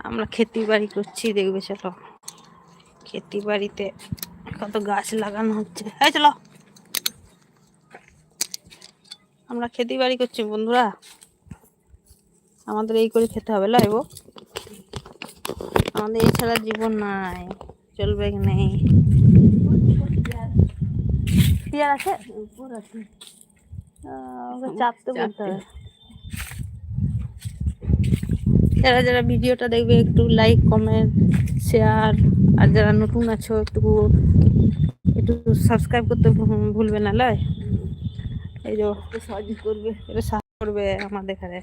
আমরা খেতি বাড়ি করছি দেখবে চলো। খেতি বাড়িতে কত গাছ লাগানো হচ্ছে। হ্যাঁ চলো। আমরা খেতি বাড়ি করছি বন্ধুরা। আমাদের এই করে খেতে হবে লাইব আমাদের এছাড়া জীবন নাই চলবে নেই পেয়ার আছে? চাপতে বলতে হবে। যারা যারা ভিডিওটা দেখবে একটু লাইক কমেন্ট শেয়ার আর যারা নতুন আছো একটু একটু সাবস্ক্রাইব করতে ভুলবে না লয়? এই যে সাহায্য করবে এটা সাহায্য করবে আমাদের এখানে।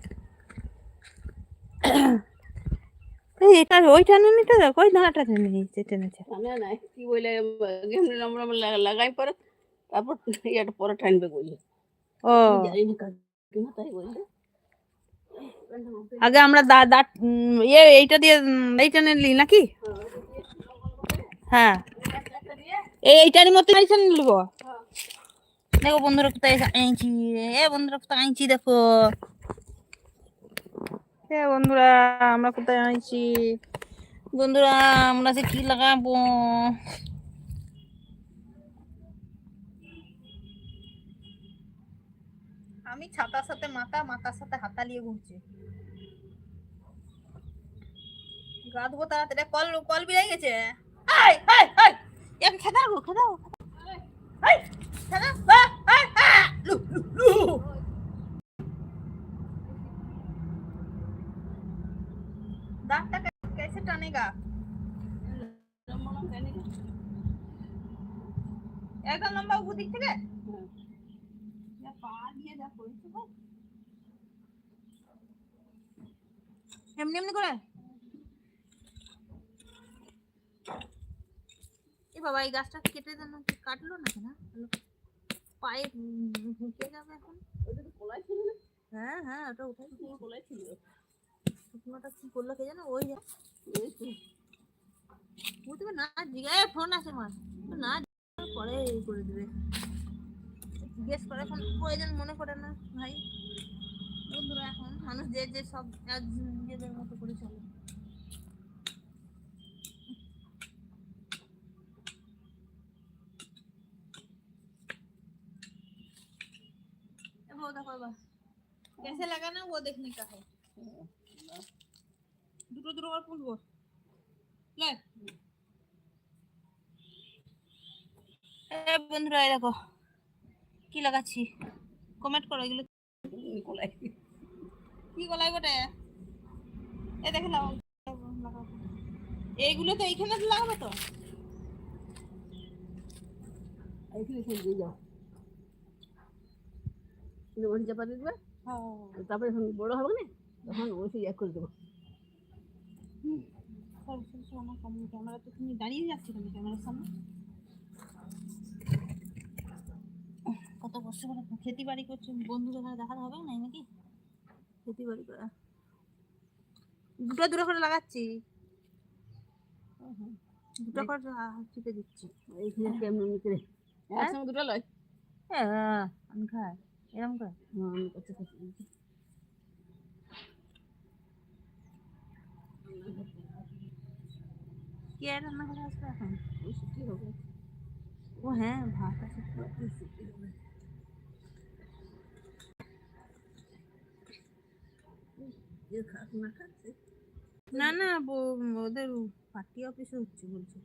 এই এটা ওই নিতে দেখো কি বলে আমরা লাগাই পরে তারপর এটা পরে টানবে বললে ও। জানি না তাই বললে আগে আমরা দা দা ইয়ে এইটা দিয়ে এইটা নিলি নাকি? হ্যাঁ। এই, এইটারই মতো এইটা নিলব দেখো বন্ধুরা কোথায় আইছি এ বন্ধুরা কোথায় আইছি দেখো। এ বন্ধুরা, আমরা কোথায় আইছি? বন্ধুরা, আমরা যে কি লাগাবো? আমি ছাতার সাথে মাথা, মাথার সাথে হাতা নিয়ে ঘুরছি। গা ধুবো তাড়াতাড়ি। কল কল বিড়াই গেছে? খেতে দাও খেতে দাও। दांत এমনি এমনি করে? এ বাবা এই গাছটা কেটে দেন না, কাটলো না কেন? পায়ে ঢুকে যাবে এখন। হ্যাঁ হ্যাঁ ওটা উঠাই কলাই ছিল শুকনোটা কি করল কে জানো? ওই। বুঝতে না এ, ফোন আছে মার না পরে এই করে দেবে। জিজ্ঞেস করে এখন প্রয়োজন মনে করে না ভাই বন্ধুরা এখন মানুষ যে যে সব এক নিজেদের মতো করে চলে ए, वो देखो बाबा कैसे लगा ना वो देखने का है দুটো দুটো করে তুলবো লে এ বন্ধুরা এই দেখো কি লাগাচ্ছি? কমেন্ট করো এগুলো কলাই কি গলায় গোটে এ দেখে লাগাও। এইগুলো তো এইখানে তো লাগাবে তো। এইখানে এখানে দিয়ে যাও। কিন্তু ওটি চাপা দিয়ে দেবে? তারপরে যখন বড় হবে না তখন ওই এক করে দেবো। ক্যামেরা তো তুমি দাঁড়িয়ে যাচ্ছি তুমি ক্যামেরার সামনে? কত কষ্ট করে খেতি বাড়ি করছি বন্ধুদের এখানে দেখাতে হবে না নাকি? খেতি বাড়ি করা। দুটো দুটো করে লাগাচ্ছি। দুটো করে চিপে দিচ্ছি। এইখানে কেমন করে। একসঙ্গে দুটো লয়। হ্যাঁ আমি খাই। এরকম করে? হ্যাঁ আমি করতে কি আর রান্না করে আসবে এখন? হবে। ও হ্যাঁ ভাত আছে ওই শুকিয়ে হবে যে খাস না না ওদের পার্টি অফিসে হচ্ছে বলছে।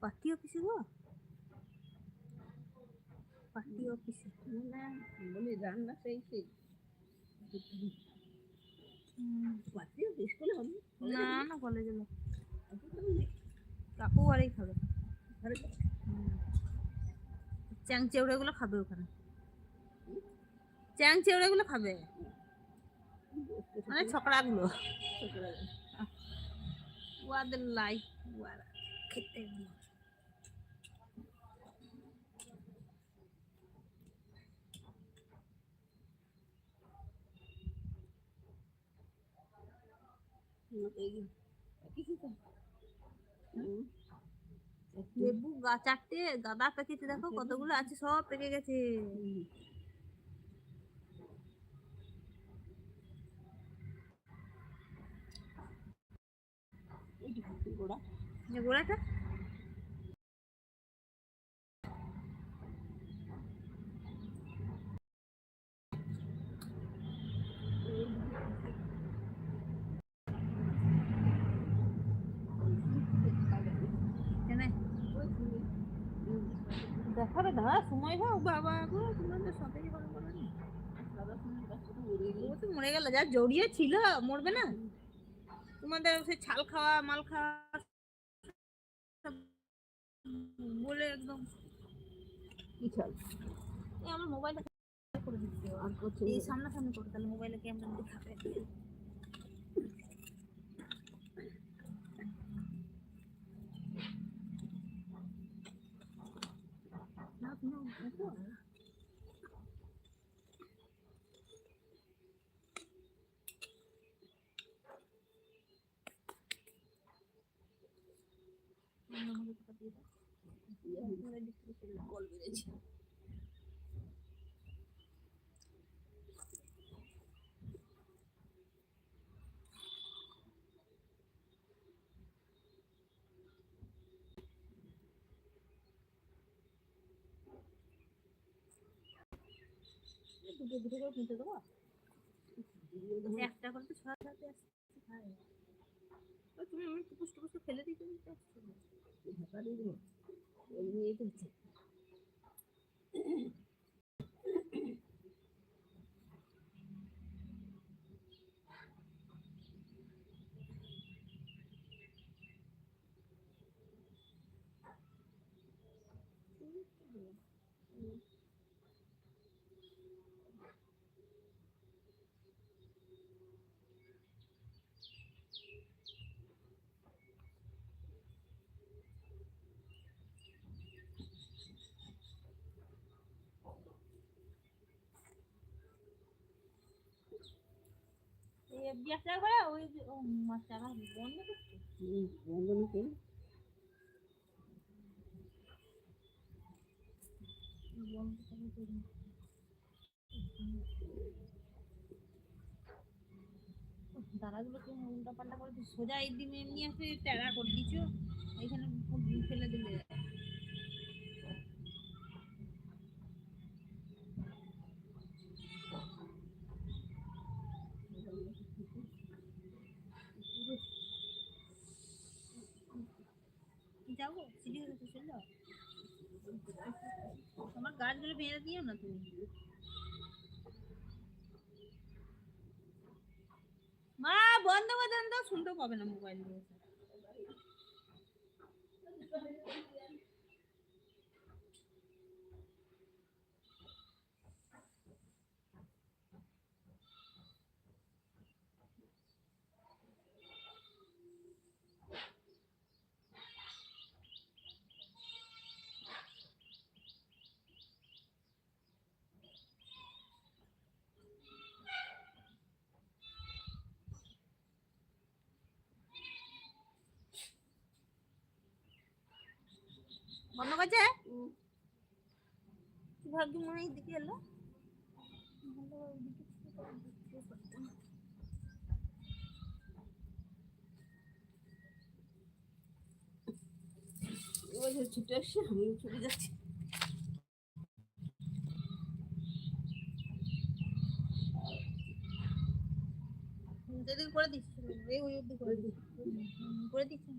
পার্টি অফিসে গো? পার্টি অফিসে। না বলি রান্না সেই সেই। পাতিও বেশ করে হবে। না না কলেজে না। কাকু বাড়ি খাবে। চ্যাং চেউড়াগুলো খাবে ওখানে। চ্যাং চেউড়াগুলো খাবে? মানে ছকড়াগুলো ওয়াদের ওয়ারা খেতে লেবু গা চারটে গাদা পেকেছে দেখো কতগুলো আছে সব পেকে গেছে গোড়া যে গোড়াটা দেখাবে দাঁড়া সময় হোক, বাবা গো তোমাদের করে বলো নি। ও মরে গেল, যা জড়িয়ে ছিল, মরবে না তোমাদের সে ছাল খাওয়া, মাল খাওয়া বলে একদম। কি চাল এই আমার মোবাইলটা করে দিচ্ছি। আর করছে এই সামনাসামনি করে তাহলে মোবাইলে ক্যামেরা দেখাবে না, তুমি দেখো। দুটো দুটো করে কিনতে দেবো একটা করে তো ছয় হাজার তুমি আমি টুকুস টুকুস ফেলে দিতে দিতে আসছো না। ঢাকা নিয়ে করে ওই যে ও মাস টাকা বন্ধ করছে বন্ধ নাকি বন্ধ করে দাঁড়াগুলো কি উল্টা পাল্টা করে দিচ্ছ? সোজা এই দিন এমনি আছে টেরা করে দিছো এখানে ফেলে দিলে যাব সিঁড়ি হয়ে চলে যাও গাছগুলো দিও না তুমি মা বন্ধ করে দেন তো শুনতেও পাবে না মোবাইল দিয়ে বন্ধ করছে? ভাগ্য মনে হয় এদিকে এলো। ছুটে আসছে আমি ছুটে যাচ্ছি। করে দিচ্ছি করে দিচ্ছি। করে দিচ্ছি।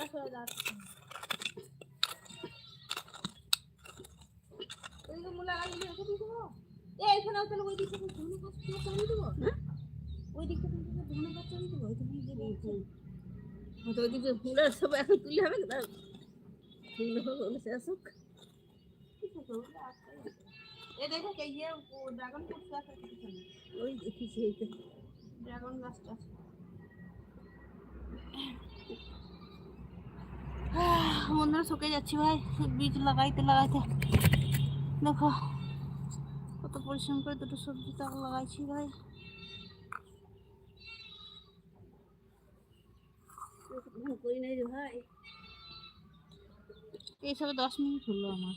সোজা সোজা দাঁড়াচ্ছে ওইদিকে মূলা লাগিয়ে রেখে দিয়ে দেবো এ এখানে তাহলে ওই দিকটা ধনে গাছ চালিয়ে দেবো ওই দিকটা কিন্তু ধনে গাছ চালিয়ে দেবো ওইখানে যে বলছে হয়তো ওইদিকে ফুলের সব এখন তুলে হবে না ফুল হবে বলেছে আসুক এ দেখো কে ইয়ে ড্রাগন ফ্রুট গাছ আছে ওই এই ড্রাগন গাছটা আছে। বন্ধুরা শুকে যাচ্ছি ভাই বীজ লাগাইতে লাগাইতে দেখো কত পরিশ্রম করে দুটো সবজি তাক লাগাইছি ভাই করি নাই রে ভাই এইসবে দশ মিনিট হলো আমার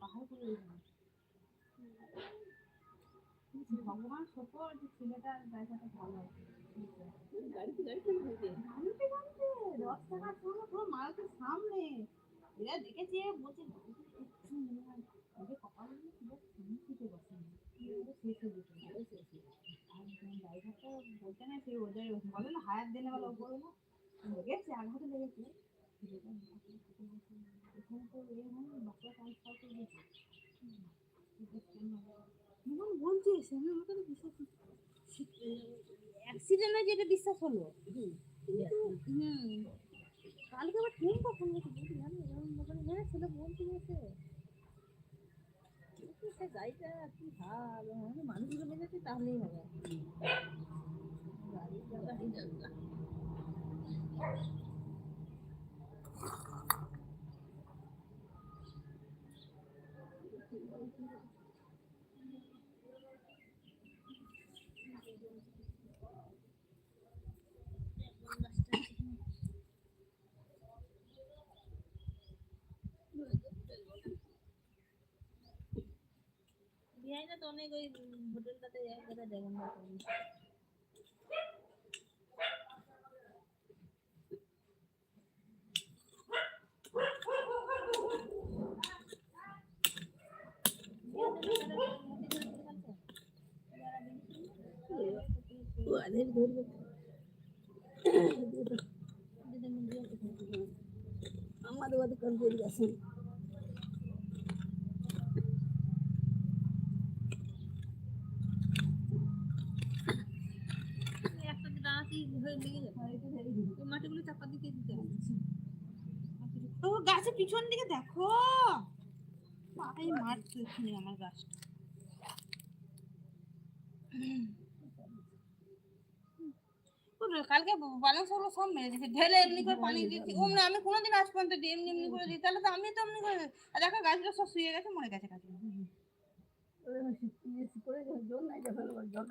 পাহাড় করে দিলাম ভগবান সত্য যে ছেলেটার জায়গাটা ভালো আছে গাড়িতে গাড়িতে হয়েছে গাড়িতে গাড়িতে দশ টাকার জন্য পুরো সামনে। এরা দেখেছে বলছে ওদের কপালে পুরো সামনে বসে শেষ হয়ে যেত আর ড্রাইভারটা বলতে না সে ওদের বলে না হায়ার দেনে বলে ও বলে না লেগেছে আঘাতে লেগেছে ছেলেটা তো এ হয় বাচ্চা ট্রান্সফার করে দিয়েছে যখন বলছে সে আমার তো বিশ্বাস অ্যাক্সিডেন্ট এটা বিশ্বাস হলো কালকে আবার ট্রেন কখন গেছে? বুঝলাম এরকম ছেলে বলতে গেছে। সে গাড়িটা কি ভালো মানে মানুষগুলো বেঁচেছে তাহলেই হবে। বিহাইনা তো অনেক ওই হোটেলটাতে এক জায়গায় দেখেন না ধরবে আমাদের করে গেছেন একটা দাঁড়াতেই হয়ে লেগে যাবে ওই মাটিগুলো চাপা দিকে দিতে ও গাছের পিছন দিকে দেখো পায়ে মারছে এখানে আমার গাছটা কালকে বালাংশগুলো সব মেরে দিয়েছে ঢেলে এমনি করে পানি দিয়েছি অমনি আমি কোনোদিন আজ পর্যন্ত দিই এমনি এমনি করে দিই তাহলে তো আমি তো এমনি করে। আর দেখো গাছগুলো সব শুয়ে গেছে মরে গেছে গাছগুলো করে জল নাই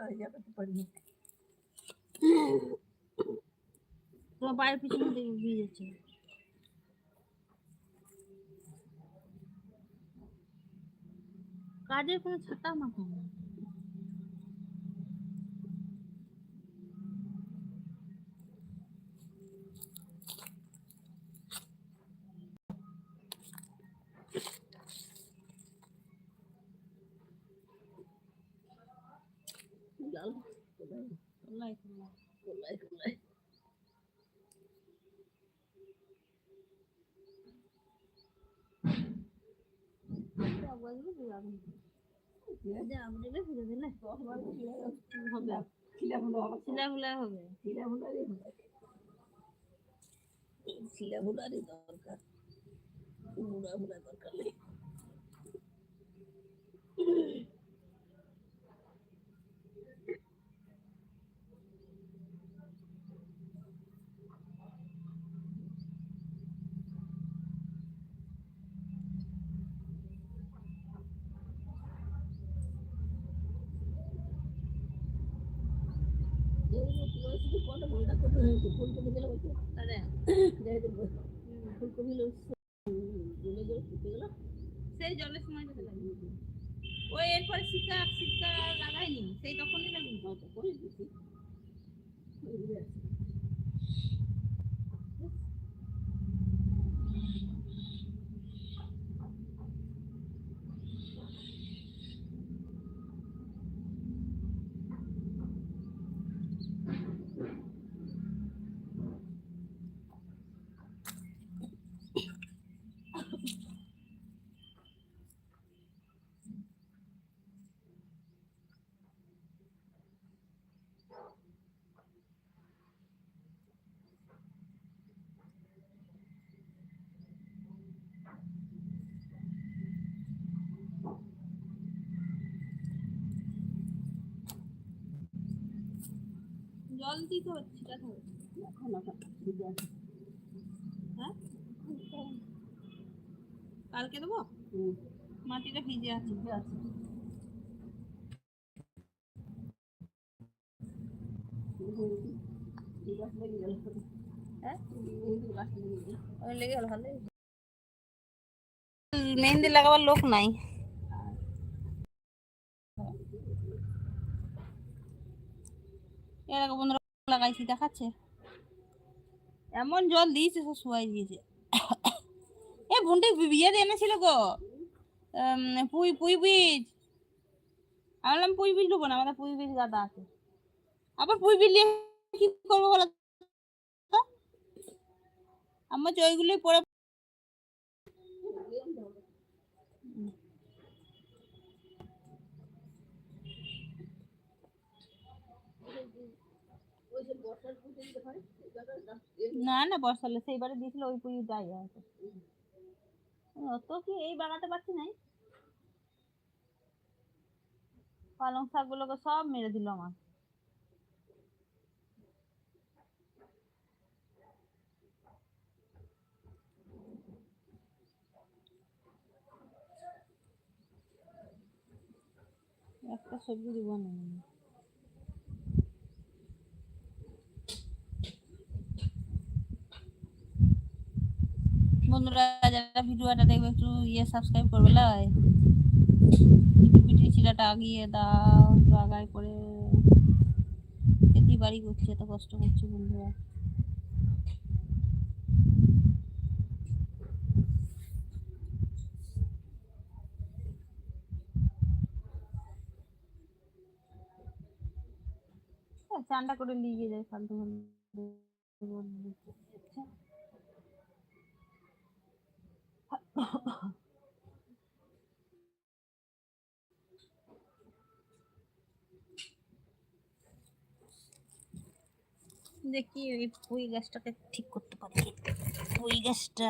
হয়ে যাবে পারি তোমার পায়ের পিছনে উঠিয়ে যাচ্ছে কাজের কোনো ছাতা মাথা নেই লাল আল্লাহ আল্লাহ কোলাই কোলাই আগুলো পুরানো যে আমগুলো ফেলে দিলে হবে ছিলা হলো আমার শিলা ফুলা হবে ছিলা হলারই ছিলা হলারই দরকার মুড়া মুড়া দরকার নেই ফুলকপি দিলে তাহলে ফুলকপি লইছ জলে জলে ফুটে গেল সেই জলের সময় যেতে লাগে ওই এরপরে শীতকা শীতকা লাগাইনি সেই তখনই লাগিয়ে করে দিছি জল দিতে হচ্ছে ভিজে হ্যাঁ? কালকে দেবো? মাটিটা ভিজে আছে আছে। হ্যাঁ? মেহেন্দি লাগাবার লোক নাই। এরকম বন্ধুরা লাগাইছি, দেখাচ্ছে? এমন জল দিয়েছে সব শুয়াই দিয়েছে এ বোনটি এনেছিল গো। পুই পুই বীজ। আমি বললাম, পুই বীজ না, আমাদের পুই বীজ গাদা আছে। আবার পুই বীজ কি করব বলো আমার ওইগুলোই ওই যে বর্ষার পুজো দিতে হয় এই গাছটা গাছ- না না বর্ষালে সেইবারে দিয়েছিল, ওই পুই যাই হয়তো অত কি এই বাগাতে পারছি নাই। পালং শাক গুলোকে সব মেরে দিল আমার। একটা সবজি দিব না বন্ধুরা যারা ভিডিওটা দেখবে একটু ইয়ে সাবস্ক্রাইব করবে লাই পিটি চিলাটা আগিয়ে দাও আগায় করে খেতে বাড়ি করছে এত কষ্ট করছে বন্ধুরা। এ, চানটা করে লিগে যায় ফালতু ফালতু দেখি ওই পুঁই গাছটাকে ঠিক করতে পারি। পুঁই গাছটা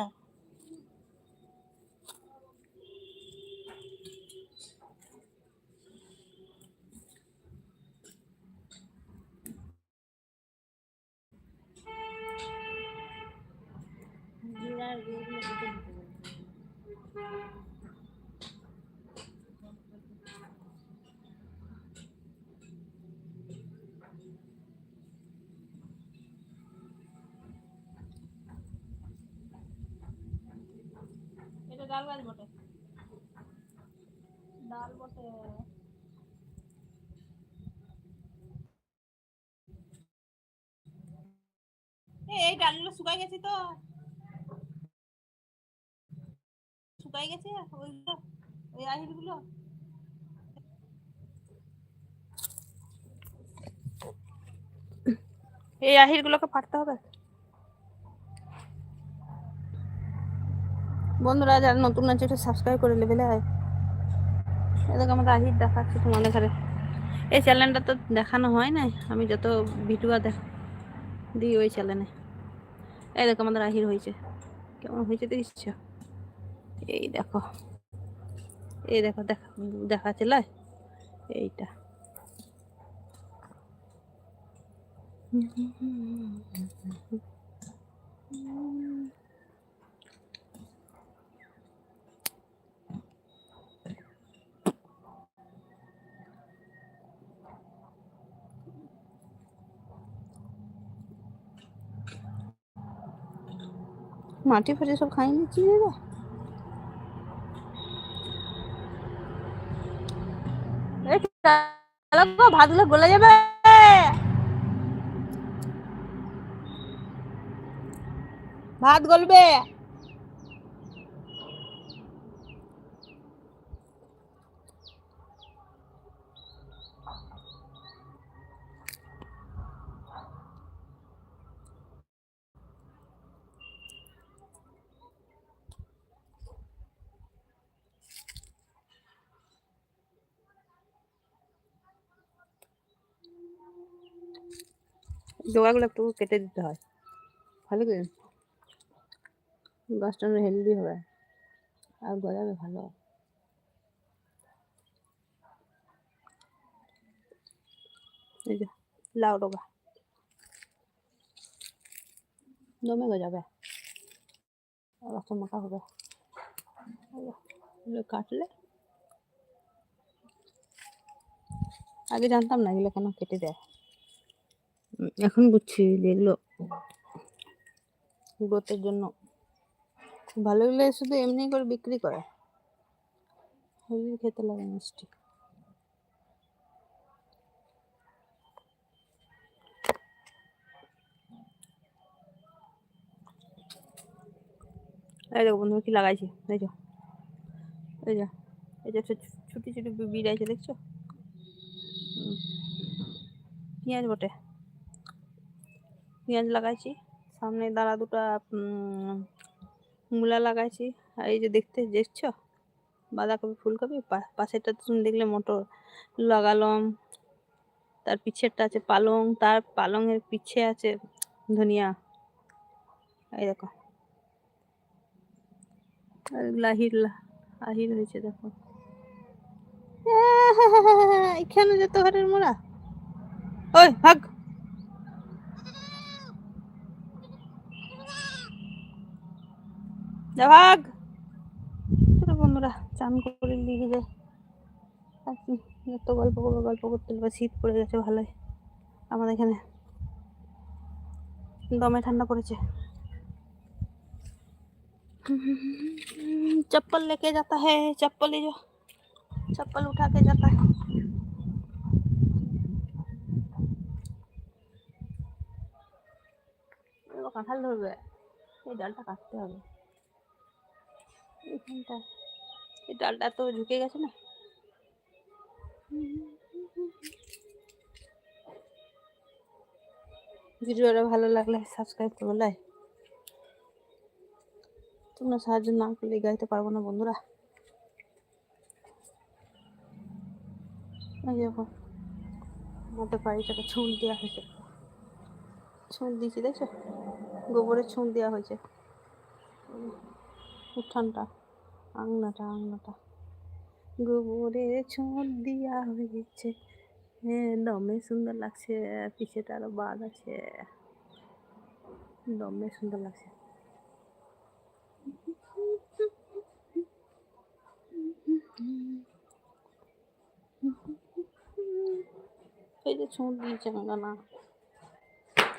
ডাল গাছ বটে। ডাল বটে। এই ডালগুলো শুকাই গেছে তো। শুকাই গেছে? ওইগুলো ওই আহিরগুলো এই আহিরগুলোকে পারতে হবে। বন্ধুরা, যারা নতুন আছে, একটু সাবস্ক্রাইব করে নেবে লাই এদিকে আমাদের আহির দেখাচ্ছে তোমাদের ঘরে। এই চ্যানেলটা তো দেখানো হয় না আমি যত ভিডিও দেখ দিই ওই চ্যানেলে এই দেখো আমাদের আহির হয়েছে। কেমন হয়েছে দেখিস এই দেখো। এই দেখো, দেখা, দেখাচ্ছে লাই এইটা। মাটি ফাটি সব খাই নিচ্ছি দাদা। ভাতগুলো গলে যাবে? ভাত গলবে? ডোকাগুলো একটু কেটে দিতে হয়। ভালো করে। গাছটা হেলদি হবে। আর গজাবে ভালো। এই যে, লাউ ডোকা দমে গজাবে রক্ত মোটা হবে। কাটলে। আগে জানতাম না এগুলো কেন কেটে দেয় এখন বুঝছি এগুলো গ্রোথের জন্য। ভালো এগুলো শুধু এমনি করে বিক্রি করে। খেতে লাগে মিষ্টি। এই দেখো বন্ধু কি লাগাইছি দেখো এই যে এই যে ছুটি ছুটি বি- বিড় দেখছ? পেঁয়াজ বটে। পেঁয়াজ লাগাইছি। সামনে দাঁড়া দুটা মূলা লাগাইছি। আর এই যে দেখতে, দেখছ? বাঁধাকপি, ফুলকপি। পাশেরটা তুমি দেখলে মোটর লাগালাম। তার পিছেরটা আছে পালং। তার পালংয়ের পিছে আছে ধনিয়া। এই দেখো। আহির হয়েছে, দেখো। এখানে যেত ঘরের মোড়া ওই, ভাগ। ভাগ ছোট বন্ধুরা চান করে লিখে যায় আর কি এত গল্প করবো গল্প করতে করতে শীত পড়ে গেছে ভালোই আমাদের এখানে দমে ঠান্ডা পড়েছে चप्पल लेके जाता है चप्पल ही जो चप्पल उठा के जाता है এবার কাঁঠাল ধরবে এই ডালটা কাটতে হবে এইখানটা এই ডালটা তো ঝুঁকে গেছে না। ভিডিওটা ভালো লাগলে সাবস্ক্রাইব করবে লাই তোমরা সাহায্য না করলে গাইতে পারব না বন্ধুরা। দেখো, আমাদের বাড়িটাকে ছুঁল দেওয়া হয়েছে। ছুঁল দিয়েছি, দেখছ? গোবরের ছুঁল দেওয়া হয়েছে। উঠানটা আংনাটা আংনাটা গোবরের ছুঁল দেওয়া হয়েছে। হ্যাঁ দমে সুন্দর লাগছে পিছেটা আরও বাদ আছে। দমে সুন্দর লাগছে। এই যে ছুঁট দিয়েছে না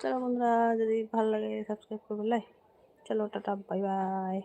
চলো বন্ধুরা, যদি ভালো লাগে সাবস্ক্রাইব করবে লাই চলো, টাটা বাই বাই